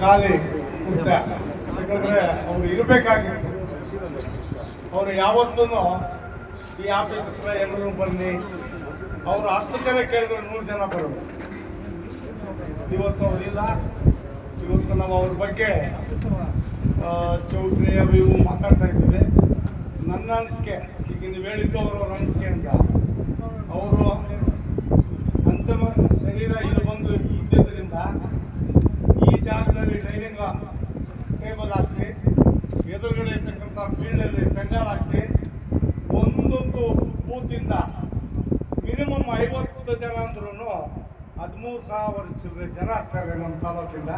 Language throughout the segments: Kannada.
ಖಾಲಿ ಕುರ್ತ. ಯಾಕಂದ್ರೆ ಅವ್ರು ಇರಬೇಕಾಗಿತ್ತು ಅವರು ಯಾವತ್ತೂ ಈ ಆಫೀಸ್ ಹತ್ರ ಎಲ್ಲರೂ ಬನ್ನಿ. ಅವರು ಹತ್ತು ಜನ ಕೇಳಿದ್ರೆ ನೂರು ಜನ ಬರೋದು. ಇವತ್ತು ಅವರಿಲ್ಲ ಇವತ್ತು ನಾವು ಅವ್ರ ಬಗ್ಗೆ ಚೌಟ್ರಿ ಅವು ಮಾತಾಡ್ತಾ ಇದ್ದೀವಿ. ನನ್ನ ಅನಿಸಿಕೆ, ಈಗ ನೀವು ಹೇಳಿದ್ದು ಅವರವ್ರ ಅನಿಸಿಕೆ ಅಂತ ಅವರು ಅಂತಿಮ ಶರೀರ ಇಲ್ಲಿ ಬಂದು ಇದ್ದಿದ್ದರಿಂದ ಈ ಜಾಗದಲ್ಲಿ ಡೈನಿಂಗ್ ಟೇಬಲ್ ಹಾಕ್ಸಿ ಎದುರುಗಡೆ ಇರ್ತಕ್ಕಂಥ ಫೀಲ್ಡಲ್ಲಿ ಪೆಂಡಾಲ್ ಹಾಕ್ಸಿ ಒಂದೊಂದು ಬೂತಿಂದ ಮಿನಿಮಮ್ ಐವತ್ತು ಜನ ಅಂದ್ರೂ ಹದಿಮೂರು ಸಾವಿರ ಚಿಲ್ಲರೆ ಜನ ಆಗ್ತಾರೆ ನಮ್ಮ ತಾಲೂಕಿಂದ.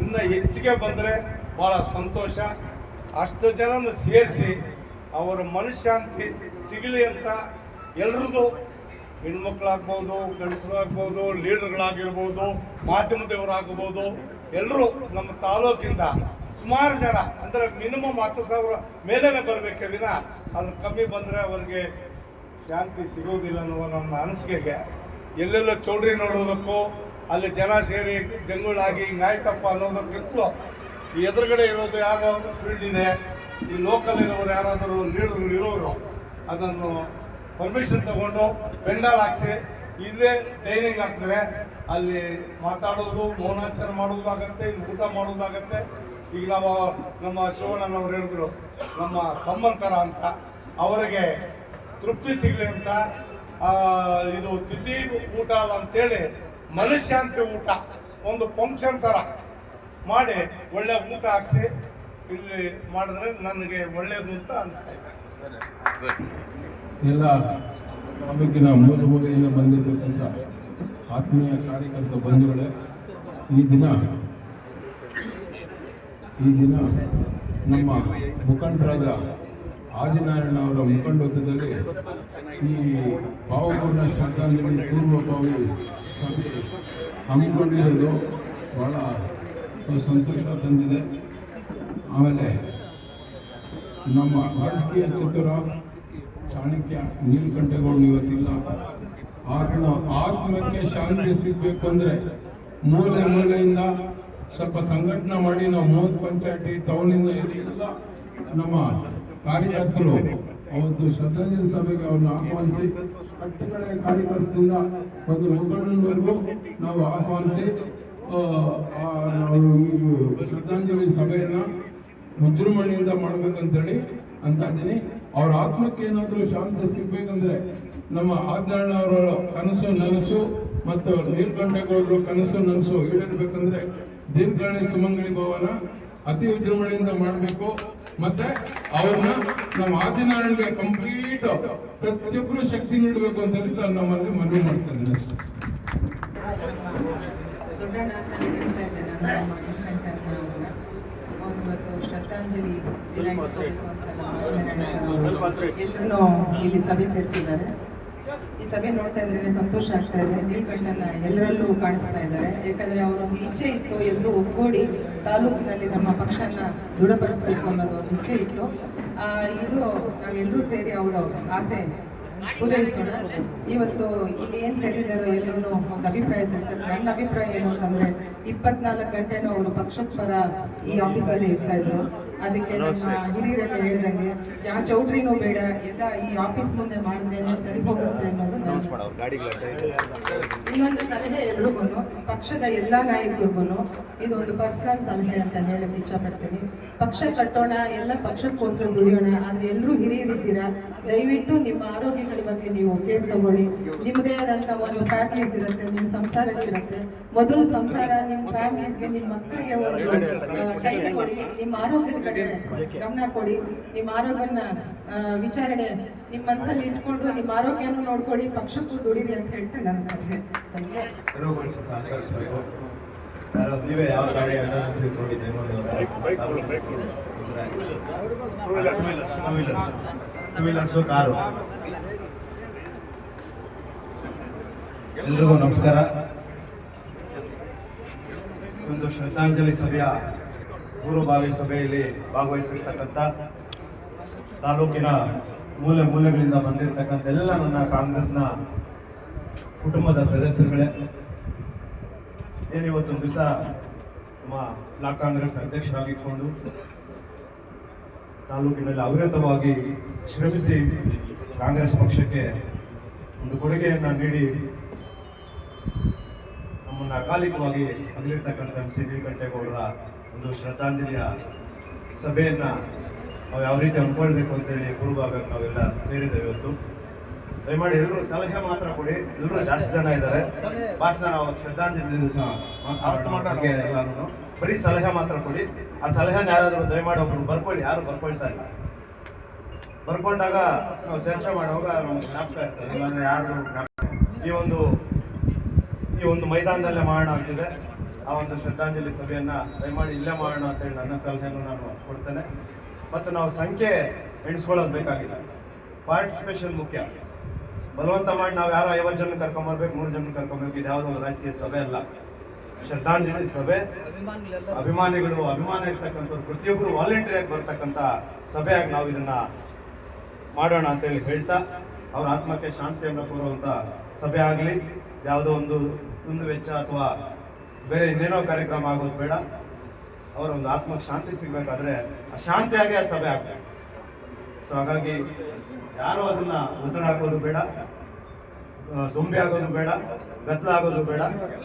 ಇನ್ನು ಹೆಚ್ಚಿಗೆ ಬಂದರೆ ಭಾಳ ಸಂತೋಷ. ಅಷ್ಟು ಜನನ ಸೇರಿಸಿ ಅವರ ಮನಃಶಾಂತಿ ಸಿಗಲಿ ಅಂತ ಎಲ್ರಿಗೂ ಹೆಣ್ಮಕ್ಳಾಗ್ಬೋದು, ಗಂಡಸರಾಗ್ಬೋದು, ಲೀಡರ್ಗಳಾಗಿರ್ಬೋದು ಮಾಧ್ಯಮದವರಾಗ್ಬೋದು ಎಲ್ಲರೂ ನಮ್ಮ ತಾಲೂಕಿಂದ ಸುಮಾರು ಜನ, ಅಂದರೆ ಮಿನಿಮಮ್ ಹತ್ತು ಸಾವಿರ ಮೇಲೇ ಬರಬೇಕೆ ವಿನ ಅದು ಕಮ್ಮಿ ಬಂದರೆ ಅವರಿಗೆ ಶಾಂತಿ ಸಿಗೋದಿಲ್ಲ ಅನ್ನುವ ನನ್ನ ಅನಿಸಿಕೆಗೆ. ಎಲ್ಲೆಲ್ಲ ಚೌಡ್ರಿ ನೋಡೋದಕ್ಕೂ ಅಲ್ಲಿ ಜನ ಸೇರಿ ಜಂಗುಳಾಗಿ ಹಿಂಗಾಯ್ತಪ್ಪ ಅನ್ನೋದಕ್ಕಿಂತಲೂ ಈ ಎದುರುಗಡೆ ಇರೋದು ಯಾವ ಫೀಲ್ಡ್ ಇದೆ. ಈ ಲೋಕಲ್ ಇರೋರು ಯಾರಾದರೂ ಲೀಡರ್ಗಳು ಇರೋರು, ಅದನ್ನು ಪರ್ಮಿಷನ್ ತಗೊಂಡು ಪೆಂಡಲ್ ಹಾಕ್ಸಿ ಇಲ್ಲೇ ಟ್ರೈನಿಂಗ್ ಹಾಕ್ತಾರೆ. ಅಲ್ಲಿ ಮಾತಾಡೋದು ಮೌನಾಚಾರ ಮಾಡೋದಾಗತ್ತೆ ಊಟ ಮಾಡೋದಾಗತ್ತೆ ಈಗ ನಾವು ನಮ್ಮ ಶಿವಣ್ಣನವ್ರು ಹೇಳಿದ್ರು, ನಮ್ಮ ತಮ್ಮಂತರ ಅಂತ. ಅವರಿಗೆ ತೃಪ್ತಿ ಸಿಗಲಿ ಅಂತ ಇದು ತಿಥಿ ಊಟ ಅಂತೇಳಿ ಮನಃಶಾಂತಿ ಊಟ, ಒಂದು ಫಂಕ್ಷನ್ ಥರ ಮಾಡಿ ಒಳ್ಳೆ ಊಟ ಹಾಕ್ಸಿ ಇಲ್ಲಿ ಮಾಡಿದ್ರೆ ನನಗೆ ಒಳ್ಳೆಯದು ಅಂತ ಅನಿಸ್ತಾ ಇದೆ. ಎಲ್ಲ ತಾಲೂಕಿನ ಮೂಲ ಮೂಲೆಯಿಂದ ಬಂದಿರತಕ್ಕಂಥ ಆತ್ಮೀಯ ಕಾರ್ಯಕರ್ತ ಬಂಧುಗಳೇ, ಈ ದಿನ ಈ ದಿನ ನಮ್ಮ ಮುಖಂಡರಾದ ಆದಿನಾರಾಯಣ ಅವರ ಮುಖಂಡತ್ವದಲ್ಲಿ ಈ ಭಾವಪೂರ್ಣ ಶ್ರದ್ಧಾಂಜಲಿ, ಪೂರ್ವಭಾವಿ ಸಭೆ ಹಮ್ಮಿಕೊಂಡಿರೋದು ಭಾಳ ಸಂತೋಷ ತಂದಿದೆ. ಆಮೇಲೆ ನಮ್ಮ ರಾಜಕೀಯ ಚತುರ ಚಾಣಕ್ಯ ನೀಲಕಂಠೇಗೌಡರು ಇವತ್ತಿಲ್ಲ. ಆತ್ಮ ಆತ್ಮಕ್ಕೆ ಶಾಂತಿ ಸಿಗಬೇಕು ಅಂದರೆ ಮೂಲೆ ಮೂಲೆಯಿಂದ ಸ್ವಲ್ಪ ಸಂಘಟನೆ ಮಾಡಿ, ನಾವು ಮೂವತ್ತು ಪಂಚಾಯತಿ ಟೌನಿಂದ ಎಲ್ಲ ನಮ್ಮ ಕಾರ್ಯಕರ್ತರು ಅವತ್ತು ಶ್ರದ್ಧಾಂಜಲಿ ಸಭೆಗೆ ಅವರನ್ನು ಆಹ್ವಾನಿಸಿ ಕಟ್ಟಕಡೆ ಕಾರ್ಯಕರ್ತರಿಂದ ಒಂದು ಮುಖಂಡನವರೆಗೂ ನಾವು ಆಹ್ವಾನಿಸಿ ಶ್ರದ್ಧಾಂಜಲಿ ಸಭೆಯನ್ನು ವಿಜೃಂಭಣೆಯಿಂದ ಮಾಡಬೇಕಂತೇಳಿ ಅಂತ ಇದ್ದೀನಿ. ಅವ್ರ ಆತ್ಮಕ್ಕೆ ಏನಾದರೂ ಶಾಂತಿ ಸಿಗ್ಬೇಕಂದ್ರೆ ನಮ್ಮ ಅವರ ಕನಸು ನನಸು ಮತ್ತು ನೀಲಕಂಠೇಗೌಡರು ಕನಸು ನನಸು ಈಡೇರ್ಬೇಕಂದ್ರೆ ದೀರ್ಘಾಳಿ ಸುಮಂಗಳಿ ಭವನ ಅತಿ ವಿಜೃಂಭಣೆಯಿಂದ ಮಾಡಬೇಕು. ಮತ್ತೆ ಅವ್ರನ್ನ ನಮ್ಮ ಆದಿನಾರಾಯಣಗೆ ಕಂಪ್ಲೀಟ್ ಪ್ರತಿಯೊಬ್ಬರು ಶಕ್ತಿ ನೀಡಬೇಕು ಅಂತ ಹೇಳಿ ನಾನು ನಮ್ಮಲ್ಲಿ ಮನವಿ ಮಾಡ್ತಾ ಇದ್ದೀನಿ ಇವತ್ತು ಶ್ರದ್ಧಾಂಜಲಿ ದಿನ ಎಲ್ಲರೂ ಇಲ್ಲಿ ಸಭೆ ಸೇರಿಸಿದ್ದಾರೆ. ಈ ಸಭೆ ನೋಡ್ತಾ ಇದ್ರೆ ಸಂತೋಷ ಆಗ್ತಾ ಇದೆ. ನೀಲ್ಕಂಠನ ಎಲ್ಲರಲ್ಲೂ ಕಾಣಿಸ್ತಾ ಇದ್ದಾರೆ. ಯಾಕಂದ್ರೆ ಅವರೊಂದು ಇಚ್ಛೆ ಇತ್ತು, ಎಲ್ಲರೂ ಒಗ್ಗೂಡಿ ತಾಲೂಕಿನಲ್ಲಿ ನಮ್ಮ ಪಕ್ಷನ ದೃಢಪಡಿಸ್ಬೇಕು ಅನ್ನೋದು ಒಂದು ಇಚ್ಛೆ ಇತ್ತು. ಇದು ನಾವೆಲ್ಲರೂ ಸೇರಿ ಅವರ ಆಸೆ ಪೂರೈಸೋಣ. ಇವತ್ತು ಇಲ್ಲಿ ಏನು ಸೇರಿದ್ದಾರೋ ಎಲ್ಲರೂ ಒಂದು ಅಭಿಪ್ರಾಯ ತಿಳಿಸಿದ್ರು ನನ್ನ ಅಭಿಪ್ರಾಯ ಏನು ಅಂತಂದ್ರೆ, ಇಪ್ಪತ್ನಾಲ್ಕು ಗಂಟೆನೂ ಅವರು ಪಕ್ಷದ ಪರ ಈ ಆಫೀಸಲ್ಲಿ ಇರ್ತಾ ಇದ್ರು. ಅದಕ್ಕೆ ನಮ್ಮ ಹಿರಿಯರೆಲ್ಲ ಹೇಳ್ದಂಗೆ ಯಾವ ಚೌಟ್ರಿನೂ ಬೇಡ ಎಲ್ಲ ಈ ಆಫೀಸ್ ಮುಂದೆ ಮಾಡಿದ್ರೆ ಎಲ್ಲ ಸರಿ ಹೋಗುತ್ತೆ ಅನ್ನೋದು ಇನ್ನೊಂದು ಸಲಹೆ ಎಲ್ರಿಗೂ ಪಕ್ಷದ ಎಲ್ಲ ನಾಯಕರಿಗೂ ಇದೊಂದು ಪರ್ಸನಲ್ ಸಲಹೆ ಅಂತ ಹೇಳಕ್ ಇಚ್ಛಪಡ್ತೀನಿ. ಪಕ್ಷ ಕಟ್ಟೋಣ ಎಲ್ಲ ಪಕ್ಷಕ್ಕೋಸ್ಕರ ದುಡಿಯೋಣ ಆದ್ರೆ ಎಲ್ಲರೂ ಹಿರಿಯರಿದ್ದೀರಾ? ದಯವಿಟ್ಟು ನಿಮ್ಮ ಆರೋಗ್ಯಗಳ ಬಗ್ಗೆ ನೀವು ಕೇರ್ ತಗೊಳ್ಳಿ. ನಿಮ್ಮದೇ ಆದಂತ ಒಂದು ಫ್ಯಾಮಿಲೀಸ್ ಇರುತ್ತೆ ನಿಮ್ಮ ಸಂಸಾರಕ್ಕಿರುತ್ತೆ ಮೊದಲು ಸಂಸಾರ ನಿಮ್ಮ ಫ್ಯಾಮಿಲೀಸ್ಗೆ ನಿಮ್ಮ ಮಕ್ಕಳಿಗೆ ಒಂದು ಟೈಮ್ ಕೊಡಿ ನಿಮ್ಮ ಆರೋಗ್ಯದ ಗಮನ ಕೊಡಿ. ನಿಮ್ಮ ಆರೋಗ್ಯನ ವಿಚಾರಣೆ ನಿಮ್ಮ ಮನಸ್ಸಲ್ಲಿ ಇಟ್ಕೊಂಡು ನಿಮ್ಮ ಆರೋಗ್ಯನೂ ನೋಡ್ಕೊಳ್ಳಿ ಪಕ್ಷಕ್ಕೂ ದುಡಿರಿ ಅಂತ ಹೇಳ್ತೇನೆ ನನ್ನ ಸಲಹೆ. ನೀವೇ ಯಾವ ಗಾಡಿ two wheelers two wheelers car. ಎಲ್ರಿಗೂ ನಮಸ್ಕಾರ. ಒಂದು ಶ್ರದ್ಧಾಂಜಲಿ ಸಭೆಯ ಪೂರ್ವಭಾವಿ ಸಭೆಯಲ್ಲಿ ಭಾಗವಹಿಸಿರ್ತಕ್ಕಂಥ ತಾಲೂಕಿನ ಮೂಲೆ ಮೂಲೆಗಳಿಂದ ಬಂದಿರತಕ್ಕಂಥ ಎಲ್ಲ ನನ್ನ ಕಾಂಗ್ರೆಸ್ನ ಕುಟುಂಬದ ಸದಸ್ಯರುಗಳೇ, ಏನಿವತ್ತೊಂದು ದಿವಸ ನಮ್ಮ ಬ್ಲಾಕ್ ಕಾಂಗ್ರೆಸ್ ಅಧ್ಯಕ್ಷರಾಗಿಕೊಂಡು ತಾಲೂಕಿನಲ್ಲಿ ಅವಿರತವಾಗಿ ಶ್ರಮಿಸಿ ಕಾಂಗ್ರೆಸ್ ಪಕ್ಷಕ್ಕೆ ಒಂದು ಕೊಡುಗೆಯನ್ನು ನೀಡಿ ನಮ್ಮನ್ನು ಅಕಾಲಿಕವಾಗಿ ಅಗಲಿರ್ತಕ್ಕಂಥ ಸಿ ನೀಲಕಂಠೇಗೌಡರ ಒಂದು ಶ್ರದ್ಧಾಂಜಲಿಯ ಸಭೆಯನ್ನ ನಾವು ಯಾವ ರೀತಿ ಅನ್ಕೊಳ್ಬೇಕು ಅಂತೇಳಿ ಗುರುಭಾಗಕ್ಕೆ ನಾವೆಲ್ಲ ಸೇರಿದ್ದೇವೆ ಇವತ್ತು. ದಯಮಾಡಿ ಎಲ್ಲರೂ ಸಲಹೆ ಮಾತ್ರ ಕೊಡಿ. ಎಲ್ಲರೂ ಜಾಸ್ತಿ ಜನ ಇದ್ದಾರೆ. ಭಾಷಣ ನಾವು ಶ್ರದ್ಧಾಂಜಲಿ ದಿವಸ ಎಲ್ಲಾನು ಬರೀ ಸಲಹೆ ಮಾತ್ರ ಕೊಡಿ. ಆ ಸಲಹೆನ ಯಾರಾದರೂ ದಯಮಾಡಿ ಒಬ್ರು ಬರ್ಕೊಳ್ಳಿ. ಯಾರು ಬರ್ಕೊಳ್ತಾ ಇಲ್ಲ. ಬರ್ಕೊಂಡಾಗ ನಾವು ಚರ್ಚೆ ಮಾಡುವಾಗ ನಮ್ಗೆ ಜ್ಞಾಪಕ ಇರ್ತದೆ. ಇಲ್ಲಾಂದ್ರೆ ಯಾರು ಈ ಒಂದು ಈ ಒಂದು ಮೈದಾನದಲ್ಲೇ ಮಾಡೋಣ ಅಂತಿದೆ. ಆ ಒಂದು ಶ್ರದ್ಧಾಂಜಲಿ ಸಭೆಯನ್ನ ದಯಮಾಡಿ ಇಲ್ಲೇ ಮಾಡೋಣ ಅಂತೇಳಿ ನನ್ನ ಸಲಹೆಯನ್ನು ನಾನು ಕೊಡ್ತೇನೆ. ಮತ್ತು ನಾವು ಸಂಖ್ಯೆ ಎಣಿಸ್ಕೊಳ್ಳೋದು ಬೇಕಾಗಿಲ್ಲ. ಪಾರ್ಟಿಸಿಪೇಷನ್ ಮುಖ್ಯ. ಬಲವಂತ ಮಾಡಿ ನಾವು ಯಾರು ಐವತ್ತು ಜನ ಕರ್ಕೊಂಬರ್ಬೇಕು ಮೂರು ಜನ ಕರ್ಕೊಂಬರ್ಬೇಕು, ಇದು ಯಾವುದೋ ರಾಜಕೀಯ ಸಭೆ ಅಲ್ಲ. ಶ್ರದ್ಧಾಂಜಲಿ ಸಭೆ. ಅಭಿಮಾನಿಗಳು, ಅಭಿಮಾನ ಇರ್ತಕ್ಕಂಥವ್ರು, ಪ್ರತಿಯೊಬ್ಬರು ವಾಲಂಟಿಯರ್ ಬರ್ತಕ್ಕಂಥ ಸಭೆಯಾಗಿ ನಾವು ಇದನ್ನ ಮಾಡೋಣ ಅಂತೇಳಿ ಹೇಳ್ತಾ, ಅವರ ಆತ್ಮಕ್ಕೆ ಶಾಂತಿಯನ್ನು ಕೋರುವಂತ ಸಭೆ ಆಗಲಿ ಯಾವುದೋ ಒಂದು ಒಂದು ವೆಚ್ಚ ಅಥವಾ ಬೇರೆ ಇನ್ನೇನೋ ಕಾರ್ಯಕ್ರಮ ಆಗೋದು ಬೇಡ. ಅವರ ಒಂದು ಆತ್ಮಕ್ಕೆ ಶಾಂತಿ ಸಿಗಬೇಕಾದ್ರೆ ಆ ಶಾಂತಿಯಾಗಿ ಆ ಸಭೆ ಆಗ್ತದೆ ಸೊ ಹಾಗಾಗಿ ಯಾರು ಅದನ್ನ ಒತ್ತಡ ಹಾಕೋದು ಬೇಡ. ದೊಂಬೆ ಆಗೋದು ಬೇಡ. ಗದ್ದಲ ಆಗೋದು ಬೇಡ.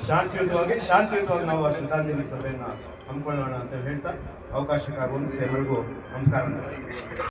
ಶಾಂತಿಯುತವಾಗಿ ಶಾಂತಿಯುತವಾಗಿ ನಾವು ಆ ಶ್ರದ್ಧಾಂಜಲಿ ಸಭೆಯನ್ನು ಹಮ್ಮಿಕೊಳ್ಳೋಣ ಅಂತ ಹೇಳ್ತಾ ಅವಕಾಶಕ್ಕಾಗಿ ಎಲ್ಲರಿಗೂ ನಮಸ್ಕಾರ.